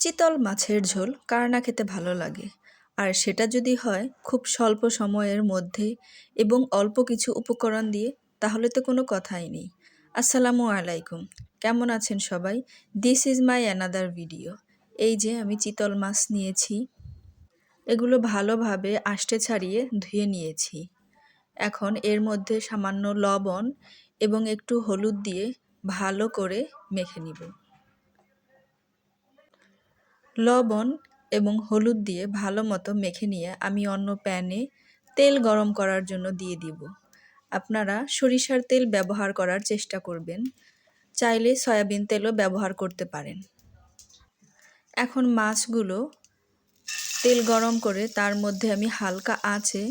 চিতল মাছের ঝোল কার না খেতে ভালো লাগে? আর সেটা যদি হয় খুব স্বল্প সময়ের মধ্যে এবং অল্প কিছু উপকরণ দিয়ে, তাহলে তো কোনো কথাই নেই। আসসালামু আলাইকুম। কেমন আছেন সবাই? This is my another video এই যে আমি চিতল মাছ নিয়েছি, এগুলো ভালোভাবে আষ্টে ছাড়িয়ে ধুয়ে নিয়েছি। এখন এর মধ্যে সামান্য লবণ এবং একটু হলুদ দিয়ে ভালো করে মেখে নিব। লবণ এবং হলুদ দিয়ে ভালো মতো মেখে নিয়ে আমি অন্য প্যানে তেল গরম করার জন্য দিয়ে দিব। আপনারা সরিষার তেল ব্যবহার করার চেষ্টা করবেন। চাইলে সয়াবিন তেলও ব্যবহার করতে পারেন। এখন মাছগুলো তেল গরম করে তার মধ্যে আমি হালকা আঁচে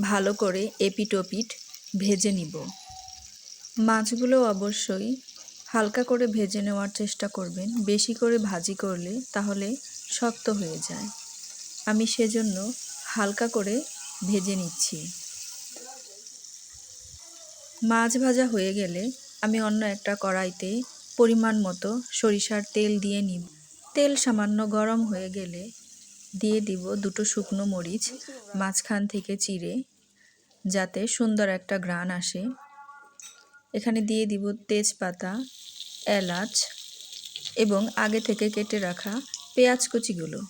ভালো করে এপিটোপিট ভেজে নিব। মাছগুলো অবশ্যই হালকা করে ভেজে নেওয়ার চেষ্টা করবেন। বেশি করে ভাজি করলে তাহলে শক্ত হয়ে যায়। আমি সেজন্য হালকা করে ভেজে নিচ্ছি। মাছ ভাজা হয়ে গেলে আমি অন্য একটা কড়াইতে পরিমাণ মতো সরিষার তেল দিয়ে নিব। তেল সামান্য গরম হয়ে গেলে দিয়ে দিব দুটো শুকনো মরিচ, মাঝখান থেকে চিড়ে, যাতে সুন্দর একটা গ্রান আসে। এখানে দিয়ে দিব তেজপাতা, এলাচ এবং আগে থেকে কেটে রাখা পেঁয়াজ কুচিগুলো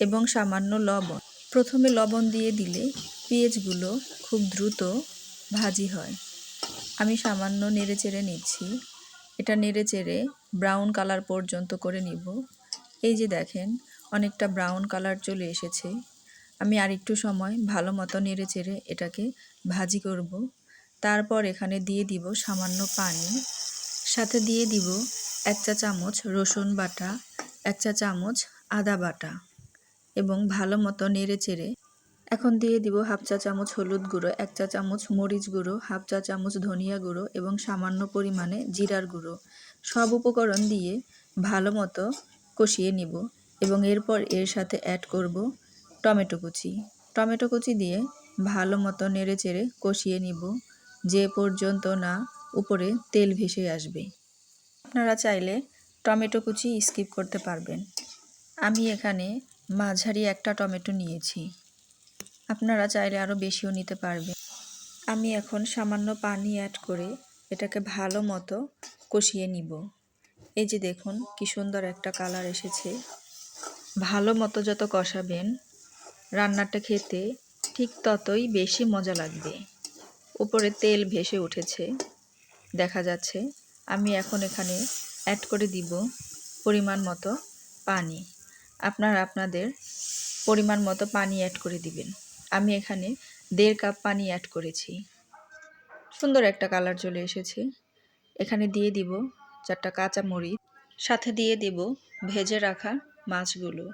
এবং সামান্য লবণ। প্রথমে লবণ দিয়ে দিলে পেঁয়াজগুলো খুব দ্রুত ভাজি হয়। আমি সামান্য নেড়ে চেড়ে নিচ্ছি। এটা নেড়ে চেড়ে ব্রাউন কালার পর্যন্ত করে নিব। এই যে দেখেন, অনেকটা ব্রাউন কালার চলে এসেছে। আমি আরেকটু সময় ভালো মতো নেড়ে চেড়ে এটাকে ভাজি করব। তারপর এখানে দিয়ে দিব সামান্য পানি। সাথে দিয়ে দিব এক চা চামচ রসুন বাটা, এক চা চামচ আদা বাটা এবং ভালো মতো নেড়ে চেড়ে এখন দিয়ে দিব হাফ চা চামচ হলুদ গুঁড়ো, এক চা চামচ মরিচ গুঁড়ো, হাফ চা চামচ ধনিয়া গুঁড়ো এবং সামান্য পরিমাণে জিরার গুঁড়ো। সব উপকরণ দিয়ে ভালো মতো কষিয়ে নিব এবং এরপর এর সাথে অ্যাড করব টমেটো কুচি। টমেটো কুচি দিয়ে ভালো মতো নেড়ে চেড়ে কষিয়ে নিব। যে পর্যন্ত না উপরে তেল ভেসে আসবে। আপনারা চাইলে টমেটো কুচি স্কিপ করতে পারবেন। আমি এখানে মাঝারি একটা টমেটো নিয়েছি। আপনারা চাইলে আরও বেশিও নিতে পারবেন। আমি এখন সামান্য পানি অ্যাড করে এটাকে ভালো মতো কষিয়ে নিব। এই যে দেখুন কি সুন্দর একটা কালার এসেছে। ভালো মতো যত কষাবেন, রান্নাটা খেতে ঠিক ততই বেশি মজা লাগবে। উপরে তেল ভেসে উঠেছে। দেখা যাচ্ছে, আমি এখন এখানে অ্যাড করে দিব পরিমাণ মতো পানি। আপনারা আপনাদের পরিমাণ মতো পানি অ্যাড করে দিবেন। আমি এখানে দেড় কাপ পানি অ্যাড করেছি। সুন্দর একটা কালার চলে এসেছে। এখানে দিয়ে দিব চারটা কাঁচা মরিচ সাথে দিয়ে দিব ভেজে রাখা মাছগুলো।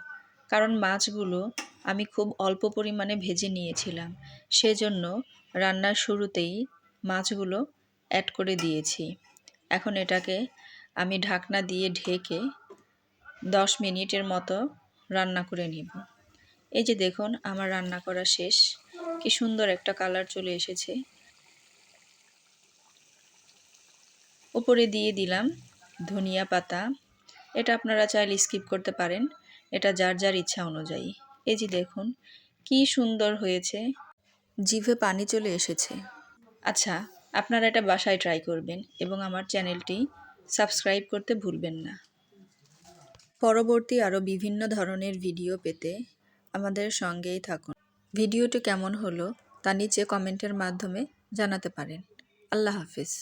কারণ মাছগুলো আমি খুব অল্প পরিমাণে ভেজে নিয়েছিলাম। সেজন্য রান্নার শুরুতেই মাছগুলো অ্যাড করে দিয়েছি। এখন এটাকে আমি ঢাকনা দিয়ে ঢেকে দশ মিনিটের মতো রান্না করে নিব। এই যে দেখুন, আমার রান্না করা শেষ। কি সুন্দর একটা কালার চলে এসেছে। উপরে দিয়ে দিলাম ধনিয়া পাতা। এটা আপনারা চাইলে স্কিপ করতে পারেন। এটা যার যার ইচ্ছা অনুযায়ী। এই যে দেখুন, কি সুন্দর হয়েছে। জিভে পানি চলে এসেছে। আচ্ছা আপনারা এটা বাসায় ট্রাই করবেন এবং আমার চ্যানেলটি সাবস্ক্রাইব করতে ভুলবেন না। পরবর্তী আরও বিভিন্ন ধরনের ভিডিও পেতে আমাদের সঙ্গেই থাকুন। ভিডিওটি কেমন হলো তা নিচে কমেন্টের মাধ্যমে জানাতে পারেন। আল্লাহ হাফিজ।